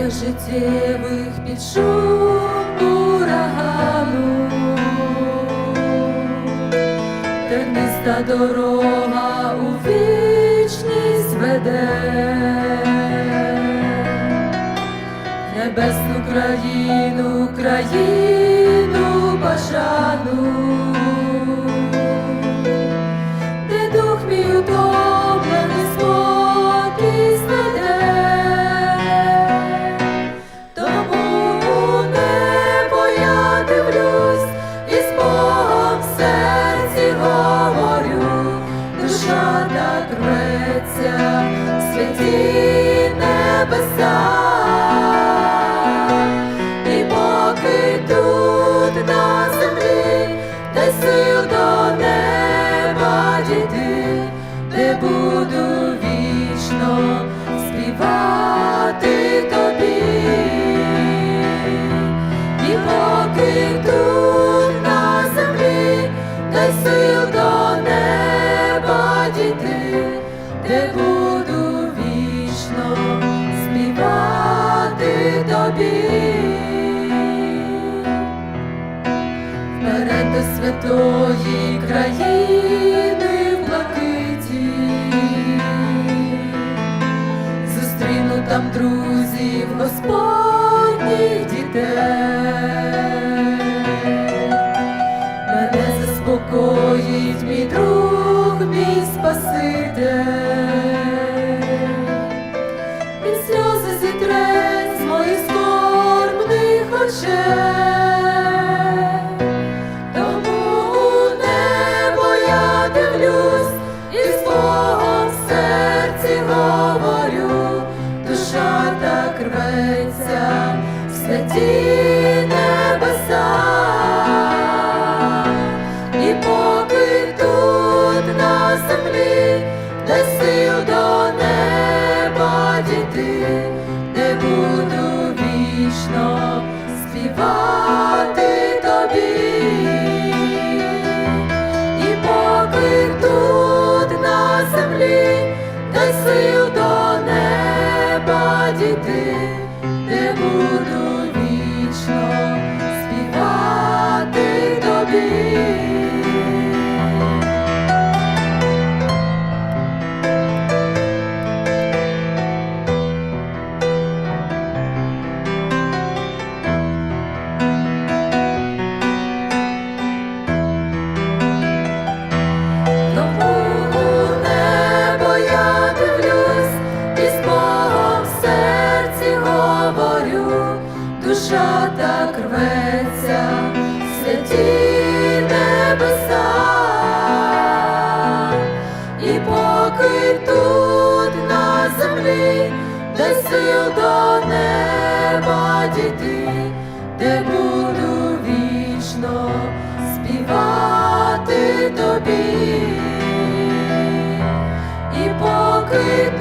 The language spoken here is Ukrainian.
хвилях життєвих під шум урагану, терниста дорога у вічність веде, святі небеса, до святої країни блакиті, зустріну там друзів Господніх дітей, мене заспокоїть мій друг, мій Спаситель, він сльози зітре з моїх скорбних очей. Де буду вічно співати тобі. І поки тут на землі, дай сил до неба дійти, душа так рветься, святі небеса, і поки тут на землі, дай сил до неба дійти, де буду вічно співати тобі. І поки